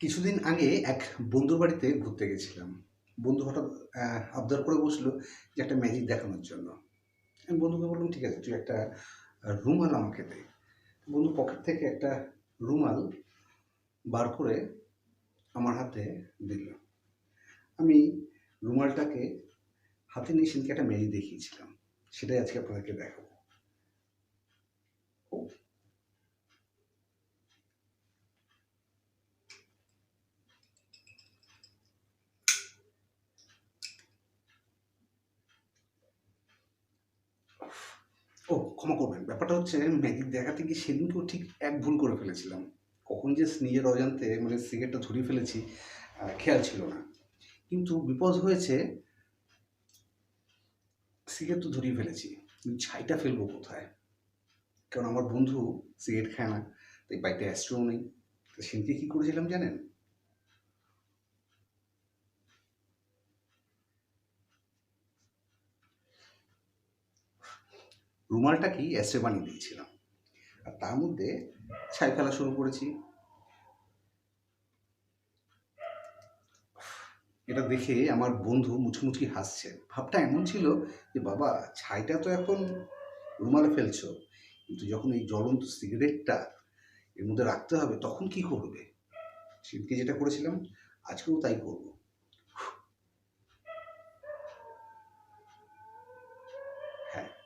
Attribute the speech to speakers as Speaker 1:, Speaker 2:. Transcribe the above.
Speaker 1: কিছুদিন আগে এক বন্ধুর বাড়িতে ঘুরতে গেছিলাম। বন্ধু হঠাৎ আবদার করে বসল যে একটা ম্যাজিক দেখানোর জন্য। আমি বন্ধুকে বললাম, ঠিক আছে, তুই একটা রুমাল আমাকে দে। বন্ধু পকেট থেকে একটা রুমাল বার করে আমার হাতে দিল। আমি রুমালটাকে হাতে নিয়ে সেদিনকে একটা ম্যাজিক দেখিয়েছিলাম। সেটাই আজকে আপনাদেরকে দেখাবো। ও, ক্ষমা করবেন। ব্যাপারটা হচ্ছে, ম্যাজিক দেখাতে গিয়ে সেদিনকেও ঠিক এক ভুল করে ফেলেছিলাম। কখন যে নিজের অজান্তে মানে সিগারেটটা ধরিয়ে ফেলেছি খেয়াল ছিল না। কিন্তু বিপদ হয়েছে, সিগারেট তো ধরিয়ে ফেলেছি ছাইটা ফেলব কোথায়? কারণ আমার বন্ধু সিগারেট খায় না, তাই বাড়িতে অ্যাস্ট্রো নেই। তো সেদিনকে কী করেছিলাম জানেন? রুমালটাকেই অ্যাসে বানিয়ে দিয়েছিলাম। আর তার মধ্যে ছাই ফেলা শুরু করেছি। এটা দেখে আমার বন্ধু মুচমুচকি হাসছে। ভাবটা এমন ছিল যে, বাবা, ছাইটা তো এখন রুমালে ফেলছো, কিন্তু যখন এই জ্বলন্ত সিগারেটটা এর মধ্যে রাখতে হবে, তখন কি করবে? সেদিকে যেটা করেছিলাম, আজকেও তাই করব।